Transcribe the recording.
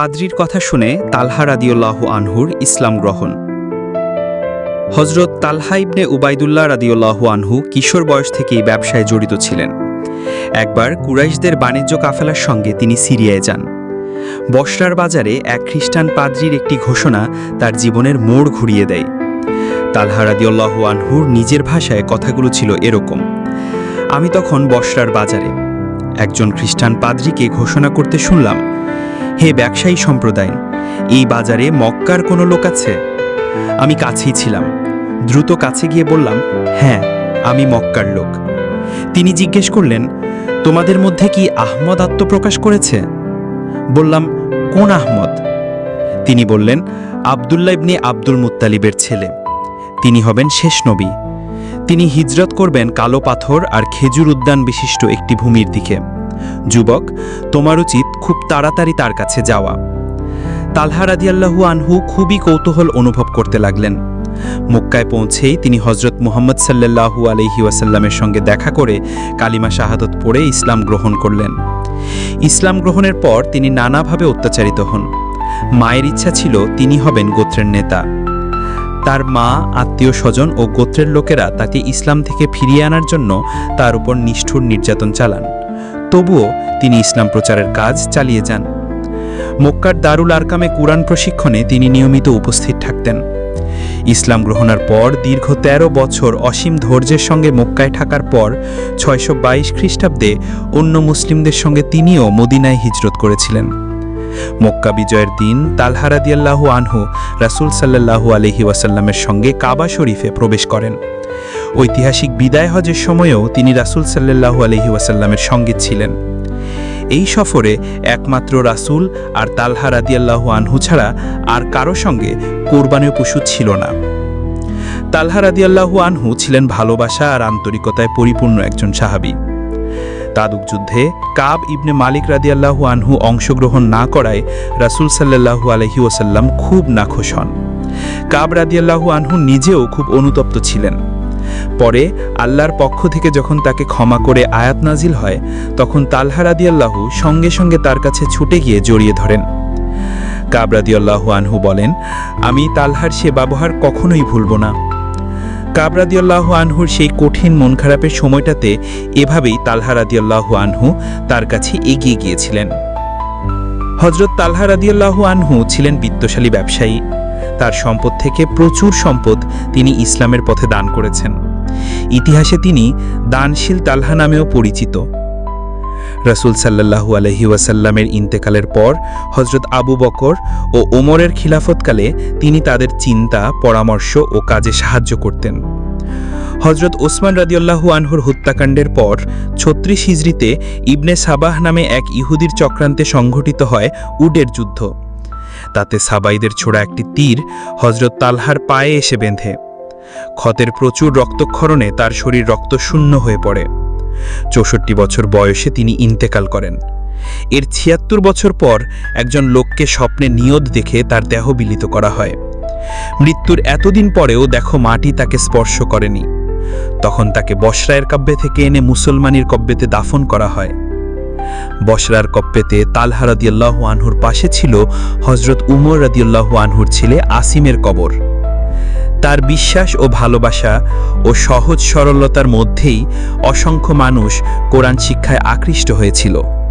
পাদ্রির কথা শুনে তালহা রাদিউল্লাহ আনহুর ইসলাম গ্রহণ। হজরত তালহা ইবনে উবাইদুল্লাহ রাদিউল্লাহ আনহু কিশোর বয়স থেকেই ব্যবসায় জড়িত ছিলেন। একবার কুরাইশদের বাণিজ্য কাফেলার সঙ্গে তিনি সিরিয়ায় যান। বসরার বাজারে এক খ্রিস্টান পাদ্রির একটি ঘোষণা তার জীবনের মোড় ঘুরিয়ে দেয়। তালহা রাদিউল্লাহ আনহুর নিজের ভাষায় কথাগুলো ছিল এরকম, আমি তখন বসরার বাজারে, একজন খ্রিস্টান পাদ্রিকে ঘোষণা করতে শুনলাম হে ব্যবসায়ী সম্প্রদায়, এই বাজারে মক্কার কোনো লোক আছে? আমি কাছেই ছিলাম। দ্রুত কাছে গিয়ে বললাম হ্যাঁ আমি মক্কার লোক। তিনি জিজ্ঞেস করলেন, তোমাদের মধ্যে কি আহমদ আত্মপ্রকাশ করেছে? বললাম, কোন আহমদ? তিনি বললেন আবদুল্লা ইবনে আব্দুল মুত্তালিবের ছেলে। তিনি হবেন শেষ নবী। তিনি হিজরত করবেন কালো পাথর আর খেজুর উদ্যান বিশিষ্ট একটি ভূমির দিকে। যুবক, তোমার উচিত খুব তাড়াতাড়ি তার কাছে যাওয়া। তালহা রাদিয়াল্লাহু আনহু খুবই কৌতূহল অনুভব করতে লাগলেন। মক্কায় পৌঁছেই তিনি হজরত মুহাম্মদ সাল্লাল্লাহু আলহি ওয়াসাল্লামের সঙ্গে দেখা করে কালিমা শাহাদত পড়ে ইসলাম গ্রহণ করলেন। ইসলাম গ্রহণের পর তিনি নানাভাবে অত্যাচারিত হন। মায়ের ইচ্ছা ছিল তিনি হবেন গোত্রের নেতা। তার মা, আত্মীয় স্বজন ও গোত্রের লোকেরা তাকে ইসলাম থেকে ফিরিয়ে আনার জন্য তার উপর নিষ্ঠুর নির্যাতন চালান। তবুও তিনি ইসলাম প্রচারের কাজ চালিয়ে যান। মক্কার দারুল আরকামে কুরআন প্রশিক্ষণে তিনি নিয়মিত উপস্থিত থাকতেন। ইসলাম গ্রহণের পর দীর্ঘ ১৩ বছর অসীম ধৈর্যের সঙ্গে মক্কায় থাকার পর ছয়শো বাইশ খ্রিস্টাব্দে অন্য মুসলিমদের সঙ্গে তিনিও মদিনায় হিজরত করেছিলেন। মক্কা বিজয়ের দিন তালহারাদিয়াল্লাহু আনহু রাসূল সাল্লাল্লাহু আলহি ওয়াসাল্লামের সঙ্গে কাবা শরীফে প্রবেশ করেন। ঐতিহাসিক বিদায় হজের সময়েও তিনি রাসূল সাল্লাল্লাহু আলহি ওয়াসাল্লামের সঙ্গে ছিলেন। এই সফরে একমাত্র রাসূল আর তালহা রাদিয়াল্লাহু আনহু ছাড়া আর কারও সঙ্গে কোরবানীয় পশু ছিল না। তালহা রাদিয়াল্লাহু আনহু ছিলেন ভালোবাসা আর আন্তরিকতায় পরিপূর্ণ একজন সাহাবী। তাদুক যুদ্ধে কাব ইবনে মালিক রাদিয়াল্লাহু আনহু অংশগ্রহণ না করায় রাসূল সাল্লাল্লাহু আলহি ওসাল্লাম খুব নাখোশ হন। কাব রাদিয়াল্লাহু আনহু নিজেও খুব অনুতপ্ত ছিলেন। পরে আল্লাহর পক্ষ থেকে যখন তাকে ক্ষমা করে আয়াত নাজিল হয়, তখন তালহা রাদিয়াল্লাহু সঙ্গে সঙ্গে তার কাছে ছুটে গিয়ে জড়িয়ে ধরেন। কাব রাদিয়াল্লাহু আনহু বলেন, আমি তালহার সে ব্যবহার কখনোই ভুলব না। কাব রাদিয়াল্লাহু আনহুর সেই কঠিন মন খারাপের সময়টাতে এভাবেই তালহা রাদিয়াল্লাহু আনহু তার কাছে এগিয়ে গিয়েছিলেন। হজরত তালহা রাদিয়াল্লাহু আনহু ছিলেন বিত্তশালী ব্যবসায়ী। তার সম্পদ থেকে প্রচুর সম্পদ তিনি ইসলামের পথে দান করেছেন। ইতিহাসে তিনি দানশীল তালহা নামেও পরিচিত। রসুল সাল্লাল্লাহু আলহি ওয়াসাল্লামের ইন্তেকালের পর হজরত আবু বকর ও ওমরের খিলাফতকালে তিনি তাদের চিন্তা, পরামর্শ ও কাজে সাহায্য করতেন। হজরত ওসমান রাদিউল্লাহু আনহুর হত্যাকাণ্ডের পর ছত্রিশ হিজড়িতে ইবনে সাবাহ নামে এক ইহুদির চক্রান্তে সংঘটিত হয় উডের যুদ্ধ। তাতে সাবাইদের ছোড়া একটি তীর হজরত তালহার পায়ে এসে বেঁধে। ক্ষতের প্রচুর রক্তক্ষরণে তার শরীর রক্তশূন্য হয়ে পড়ে। চৌষট্টি বছর বয়সে তিনি ইন্তেকাল করেন। এর ছিয়াত্তর বছর পর একজন লোককে স্বপ্নে নিয়ত দেখে তার দেহ বিলিত করা হয়। মৃত্যুর এতদিন পরেও দেখো মাটি তাকে স্পর্শ করেনি। তখন তাকে বসরায়ের কাব্যে থেকে এনে মুসলমানির কব্যেতে দাফন করা হয়। বসরার কপ্পেতে তালহা রাদিয়াল্লাহ আনহুর পাশে ছিল হজরত উমর রাদিয়াল্লাহ আনহুর ছেলে আসিমের কবর। তার বিশ্বাস ও ভালোবাসা ও সহজ সরলতার মধ্যেই অসংখ্য মানুষ কোরআন শিক্ষায় আকৃষ্ট হয়েছিল।